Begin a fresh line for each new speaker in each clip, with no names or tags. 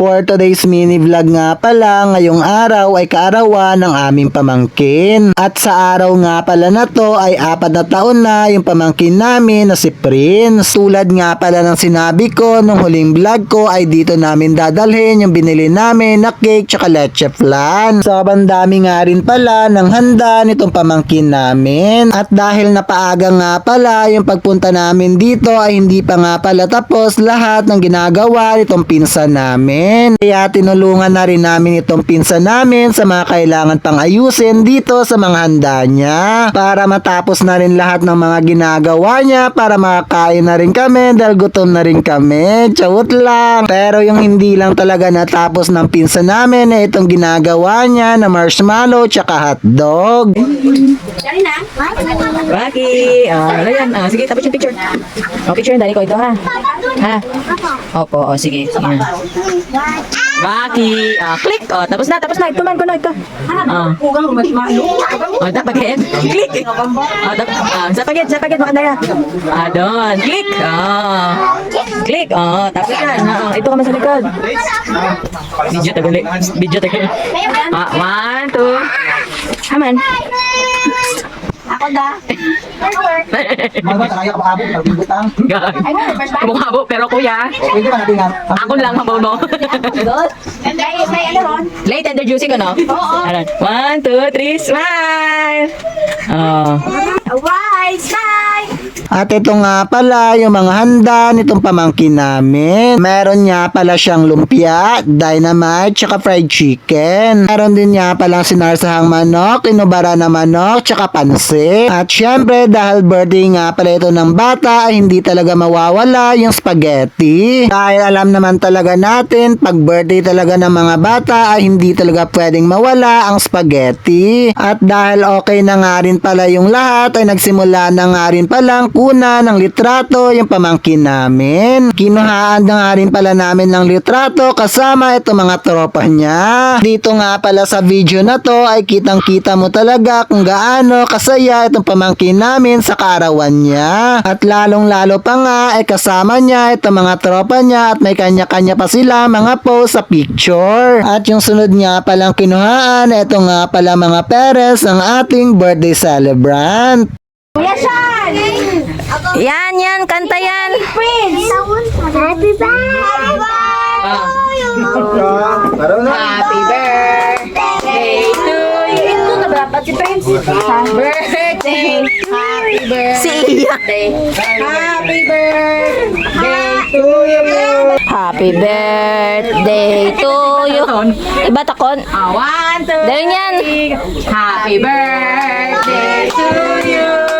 For today's mini vlog nga pala, ngayong araw ay kaarawan ng aming pamangkin. At sa araw nga pala na to ay apat na taon na yung pamangkin namin na si Prince. Tulad nga pala ng sinabi ko nung huling vlog ko ay dito namin dadalhin yung binili namin na cake tsaka leche flan. Sobrang dami nga rin pala ng handa nitong pamangkin namin. At dahil napaaga nga pala yung pagpunta namin dito ay hindi pa nga pala tapos lahat ng ginagawa nitong pinsan namin. Kaya tinulungan na rin namin itong pinsan namin sa mga kailangan pang ayusin dito sa mga handa niya. Para matapos na rin lahat ng mga ginagawa niya para makakain na rin kami dahil gutom na rin kami. Chawot lang. Pero yung hindi lang talaga natapos ng pinsan namin na itong ginagawa niya na marshmallow tsaka hotdog.
Rocky! Ah, ano yan? Ah, sige, tapos yung picture. Oh, picture yung dali ko ito, ha? Ha? Opo, oh, sige. sige na. Rocky! Ah, click! Oh, tapos na, tapos na. Ito man ko na, ito. Ah. Oh, dapat yan. Click! Oh, dapat. Ah, sa pagit, sa pagit, makandaya. Ah, doon. Click! Oh. Click! Oh, tapos yan. Ah, ito ka man sa likod. Video tagali. Video tagali. Ah, one, two. Haman.
Ako da.
Mga kaya kapakabot, nagbibutang.
Mukha mo, pero kuya,
Pwede ba natin
ako lang mabaw mo.
Good. May, may ano ron?
Late tender juicy ko, no?
Oo.
Ayan. One, two, three, smile! Oh.
Alright, bye!
At ito nga pala yung mga handa nitong pamangkin namin. Meron nga pala siyang lumpia, dynamite, tsaka fried chicken. Meron din nga palang sinarsahang manok, inubara na manok, tsaka pansit. At syempre dahil birthday nga pala ito ng bata ay hindi talaga mawawala yung spaghetti. Dahil alam naman talaga natin pag birthday talaga ng mga bata ay hindi talaga pwedeng mawala ang spaghetti. At dahil okay na nga rin pala yung lahat ay nagsimula na nga rin palang kuna ng litrato yung pamangkin namin. Kinuhaan na nga rin pala namin ng litrato kasama itong mga tropa niya. Dito nga pala sa video na to ay kitang kita mo talaga kung gaano kasaya itong pamangkin namin sa kaarawan niya. At lalong lalo pa nga ay kasama niya itong mga tropa niya at may kanya-kanya pa sila mga post sa picture. At yung sunod nga palang kinuhaan, ito nga pala mga peres ang ating birthday celebrant.
Kuya Sean!
Yan, yan, kanta yan.
Prince! Happy birthday!
Happy birthday to you. Ito na dapat si Prince. Birthday. Happy birthday. Happy birthday to you. Happy birthday to you. Iba takon. Ah, one, two, yan. Happy birthday to you.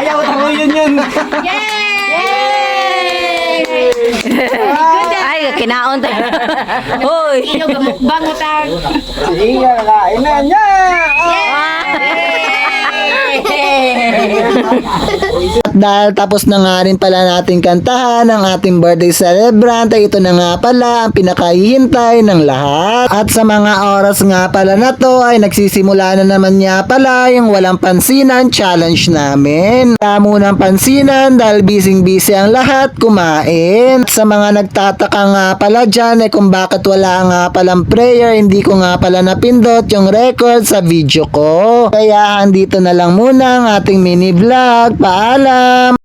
Ayaw, tamo yun yun.
Ay, kinaon tayo. Hoy.
Bango tag!
Iya, kain na niya. At dahil tapos na nga rin pala natin kantahan ang ating birthday celebrant ay ito na nga pala ang pinakahihintay ng lahat. At sa mga oras nga pala na to ay nagsisimula na naman niya pala yung walang pansinan challenge namin. Wala munang pansinan dahil busy-busy ang lahat kumain. At sa mga nagtataka nga pala dyan ay kung bakit wala nga palang prayer hindi ko nga pala napindot yung record sa video ko. Kaya andito na lang muna ang ating mini vlog. Paalam!